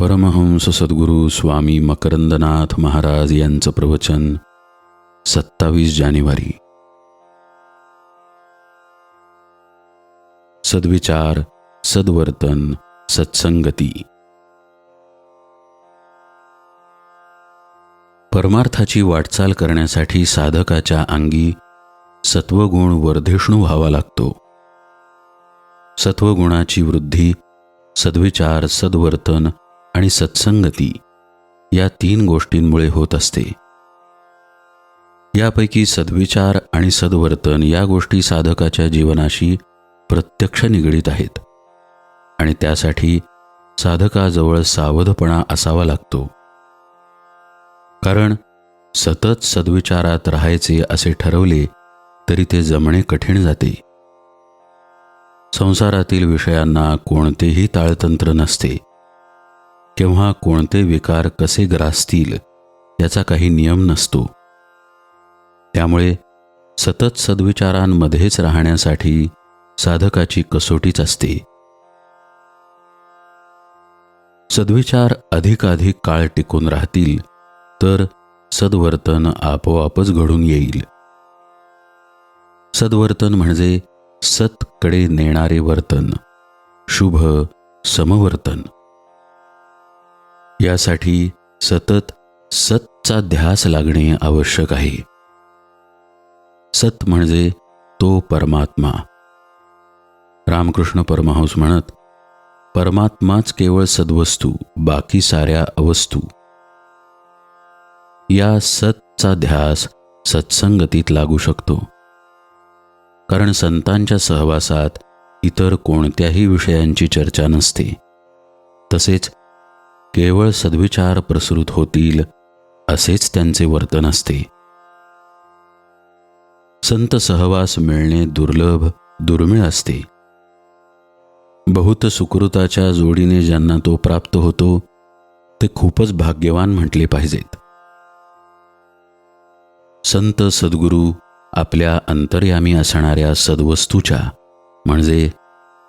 परमहंस सद्गुरू स्वामी मकरंदनाथ महाराज यांचं प्रवचन सत्तावीस जानेवारी. सद्विचार सद्वर्तन सत्संगती. परमार्थाची वाटचाल करण्यासाठी साधकाच्या अंगी सत्वगुण वर्धिष्णू व्हावा लागतो. सत्वगुणाची वृद्धी सद्विचार सद्वर्तन आणि सत्संगती या तीन गोष्टींमुळे होत असते. यापैकी सद्विचार आणि सद्वर्तन या गोष्टी साधकाच्या जीवनाशी प्रत्यक्ष निगडीत आहेत आणि त्यासाठी साधकाजवळ सावधपणा असावा लागतो. कारण सतत सद्विचारात राहायचे असे ठरवले तरी ते जमणे कठीण जाते. संसारातील विषयांना कोणतेही ताळतंत्र नसते. केव्हा कोणते विकार कसे ग्रासतील याचा काही नियम नसतो. त्यामुळे सतत सद्विचारांमध्येच राहण्यासाठी साधकाची कसोटीच असते. सद्विचार अधिकाधिक काळ टिकून राहतील तर सद्वर्तन आपोआपच घडून येईल. सद्वर्तन म्हणजे सतकडे नेणारे वर्तन शुभ समवर्तन. यासाठी सतत सतचा ध्यास लागणे आवश्यक आहे. सत म्हणजे तो परमात्मा. रामकृष्ण परमहंस म्हणत परमात्माच केवळ सद्वस्तू बाकी साऱ्या अवस्तू. या सतचा ध्यास सत्संगतीत लागू शकतो. कारण संतांच्या सहवासात इतर कोणत्याही विषयांची चर्चा नसते. तसेच केवळ सद्विचार प्रसृत होतील असेच त्यांचे वर्तन असते. संत सहवास मिळणे दुर्लभ दुर्मिळ असते. बहुत सुकृताच्या जोडीने ज्यांना तो प्राप्त होतो ते खूपच भाग्यवान म्हटले पाहिजेत. संत सद्गुरू आपल्या अंतर्यामी असणाऱ्या सद्वस्तूच्या म्हणजे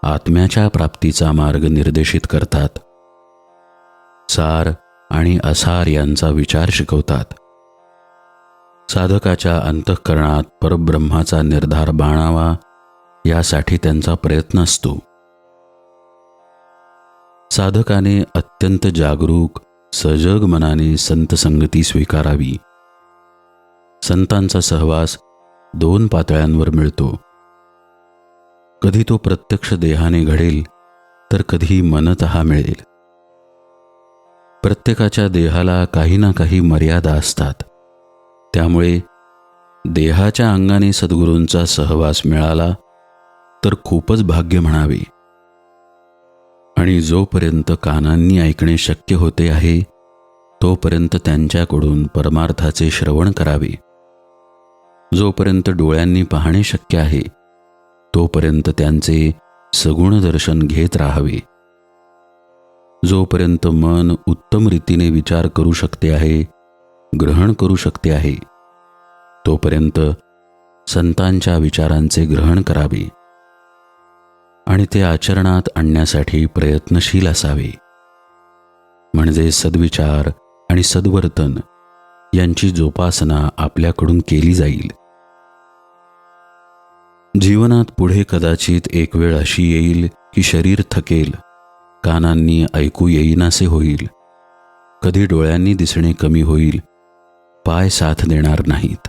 आत्म्याच्या प्राप्तीचा मार्ग निर्देशित करतात सार आणि असार यांचा विचार शिकवतात. साधकाच्या अंतःकरणात परब्रह्माचा निर्धार बाणावा यासाठी त्यांचा प्रयत्न असतो. साधकाने अत्यंत जागरूक सजग मनाने संत संगती स्वीकारावी. संतांचा सहवास दोन पातळ्यांवर मिळतो. कधी तो प्रत्यक्ष देहाने घडेल तर कधी मनत मिळेल. प्रत्येकाच्या देहाला काही ना काही मर्यादा असतात. त्यामुळे देहाच्या अंगाने सद्गुरूंचा सहवास मिळाला तर खूपच भाग्य म्हणावे. आणि जोपर्यंत कानांनी ऐकणे शक्य होते आहे तोपर्यंत त्यांच्याकडून परमार्थाचे श्रवण करावे. जोपर्यंत डोळ्यांनी पाहणे शक्य आहे तोपर्यंत त्यांचे सगुण दर्शन घेत राहावे. जोपर्यंत मन उत्तम रीतीने विचार करू शकते आहे ग्रहण करू शकते आहे तोपर्यंत संतांच्या विचारांचे ग्रहण करावे आणि ते आचरणात आणण्यासाठी प्रयत्नशील असावे. म्हणजे सद्विचार आणि सद्वर्तन यांची जोपासना आपल्याकडून केली जाईल. जीवनात पुढे कदाचित एक वेळ अशी येईल की शरीर थकेल कानांनी ऐकू येईनासे होईल. कधी डोळ्यांनी दिसणे कमी होईल. पाय साथ देणार नाहीत.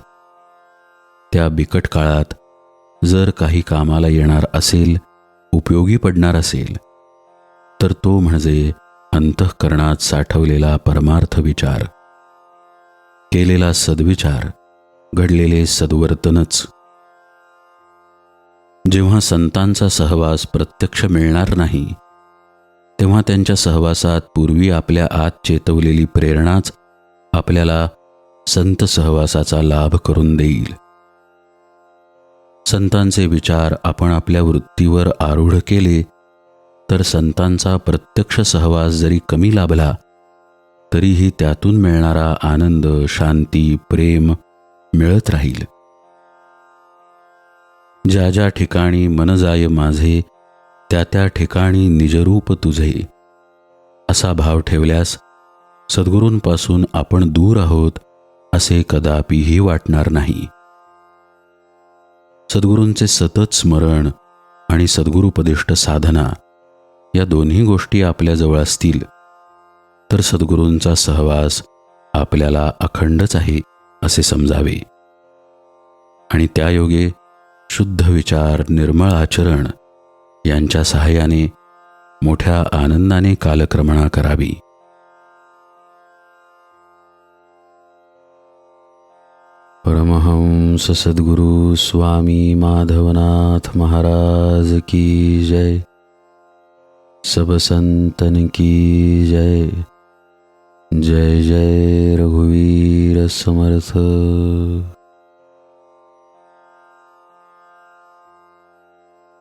त्या बिकट काळात जर काही कामाला येणार असेल उपयोगी पडणार असेल तर तो म्हणजे अंतःकरणात साठवलेला परमार्थ विचार. केलेला सद्विचार घडलेले सद्वर्तनच. जेव्हा संतांचा सहवास प्रत्यक्ष मिळणार नाही तेव्हा त्यांच्या सहवासात पूर्वी आपल्या आत चेतवलेली प्रेरणाच आपल्याला संत सहवासाचा लाभ करून देईल. संतांचे विचार आपण आपल्या वृत्तीवर आरूढ केले तर संतांचा प्रत्यक्ष सहवास जरी कमी लाभला तरीही त्यातून मिळणारा आनंद शांती प्रेम मिळत राहील. ज्या ज्या ठिकाणी मन जाय माझे त्या त्या ठिकाणी निजरूप तुझे. असा भाव ठेवल्यास सद्गुरूंपासून आपण दूर आहोत असे कदापिही वाटणार नाही. सद्गुरूंचे सतत स्मरण आणि सद्गुरुपदिष्ट साधना या दोन्ही गोष्टी आपल्याजवळ असतील तर सद्गुरूंचा सहवास आपल्याला अखंडच आहे असे समजावे. आणि त्यायोगे शुद्ध विचार निर्मळ आचरण यांच्या सहाय्याने मोठ्या आनंदाने कालक्रमणा करावी. परमहंस सद्गुरु स्वामी माधवनाथ महाराज की जय। सब संतन की जय। जय जय रघुवीर समर्थ।